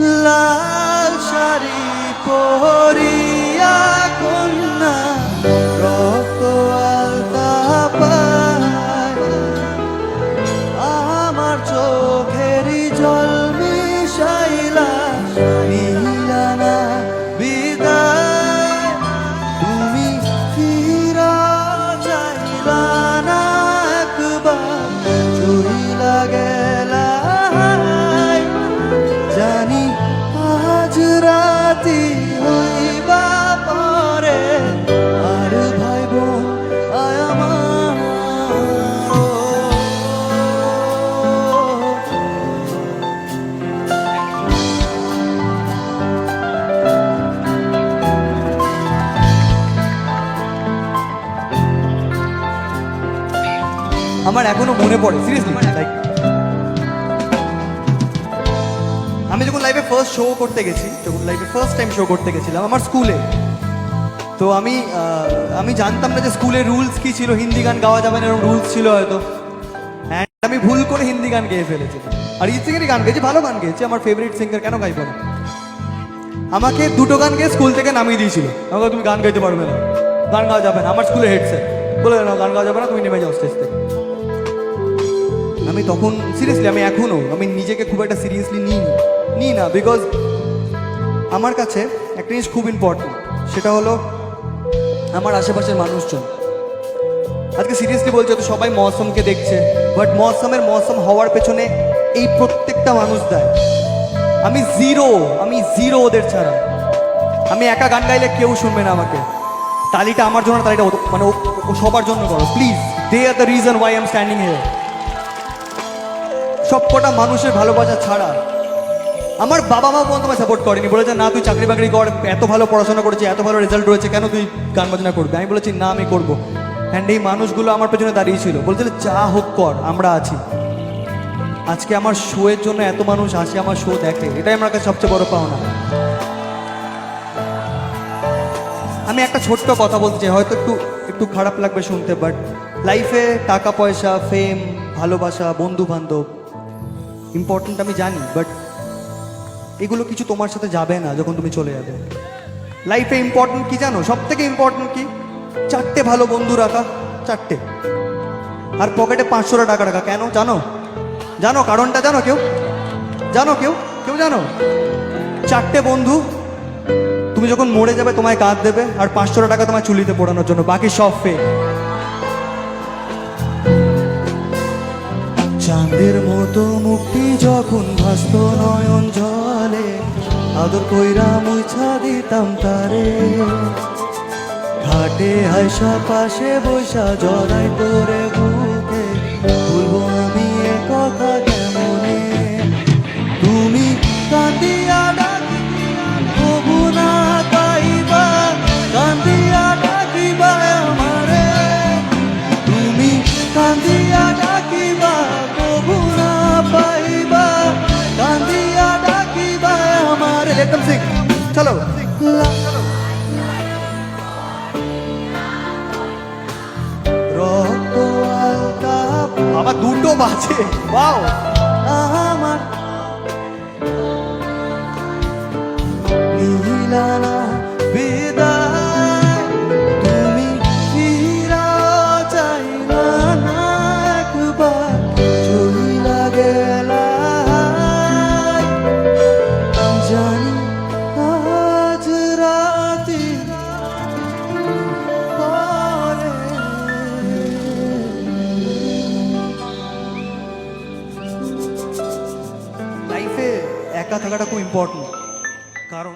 লাল শাড়ি পরিয়া আমার এখনও মনে পড়ে সিরিয়াসলি আমি যখন লাইফে ফার্স্ট শো করতে গেছি, যখন লাইফে ফার্স্ট টাইম শো করতে গেছিলাম, আমার স্কুলে তো আমি আমি জানতাম না যে স্কুলে রুলস কি ছিল, হিন্দি গান গাওয়া যাবে না, এরকম রুলস ছিল হয়তো। অ্যান্ড আমি ভুল করে হিন্দি গান গেয়ে ফেলেছি। আর সিংয়েরই গান গেয়েছি, ভালো গান গেয়েছি, আমার ফেভারিট সিঙ্গার কেন গাইব না? আমাকে দুটো গান গেয়ে স্কুল থেকে নামিয়ে দিয়েছিল। আমাকে তুমি গান গাইতে পারবে না। গান গাওয়া যাবে না, আমার স্কুলে হেড স্যার বলে, না, গান গাওয়া যাবে না, তুমি নেমে যাও স্টেজ থেকে। আমি তখন সিরিয়াসলি আমি এখনও আমি নিজেকে খুব একটা সিরিয়াসলি নিই। নিই না বিকজ আমার কাছে একটা জিনিস খুব ইম্পর্টেন্ট সেটা হলো আমার আশেপাশের মানুষজন। আজকে সিরিয়াসলি বলছে তো সবাই মৌসুমকে দেখছে বাট মৌসুমের মৌসুম হওয়ার পেছনে এই প্রত্যেকটা মানুষ দেয়। আমি জিরো আমি জিরো ওদের ছাড়া। আমি একা গান গাইলে কেউ শুনবে না আমাকে। তালিটা আমার জন্য তালিটা মানে সবার জন্য করো please they are the reason why am standing here সবকটা মানুষের ভালোবাসা ছাড়া আমার বাবা মা পর্যন্ত সাপোর্ট করেনি। বলেছে, না, তুই চাকরি বাকরি কর, এত ভালো পড়াশোনা করেছি, এত ভালো রেজাল্ট রয়েছে, কেন তুই গান বাজনা করবি? আমি বলেছি, না, আমি করব। অ্যান্ড এই মানুষগুলো আমার পেছনে দাঁড়িয়েছিল বলছিল যা হোক কর, আমরা আছি। আজকে আমার শো এর জন্য এত মানুষ আসে, আমার শো দেখে। এটাই আমার কাছে সবচেয়ে বড় পাওনা। আমি একটা ছোট্ট কথা বলতে চাই, হয়তো একটু একটু খারাপ লাগবে শুনতে বাট লাইফে টাকা, পয়সা ফেম ভালোবাসা বন্ধু বান্ধব ইম্পর্টেন্ট আমি জানি বাট এগুলো কিছু তোমার সাথে যাবে না যখন তুমি চলে যাবে। লাইফে ইম্পর্টেন্ট কি জানো? সব থেকে ইম্পর্টেন্ট কি? চারটে ভালো বন্ধু রাখা, চারটে। আর পকেটে পাঁচশোটা টাকা রাখা। কেন? জানো? জানো কারণটা জানো কেউ? জানো কেউ? কেউ জানো? চারটে বন্ধু, তুমি যখন মরে যাবে তোমায় কাঁদ দেবে, আর পাঁচশো টাকা তোমায় চুলিতে পড়ানোর জন্য। বাকি সব ফেক চাঁদের মতো মুক্তি যখন ভাস্ত নয়ন জলে, আদর কইরা মুছা দিতাম তারে। ঘাটে হাইসা পাশে বৈশা জড়াই তোরে চলো। আমার দুটো বাজে। বাও। আমার নীলালা লাইফে একা থাকাটা খুব ইম্পর্টেন্ট কারণ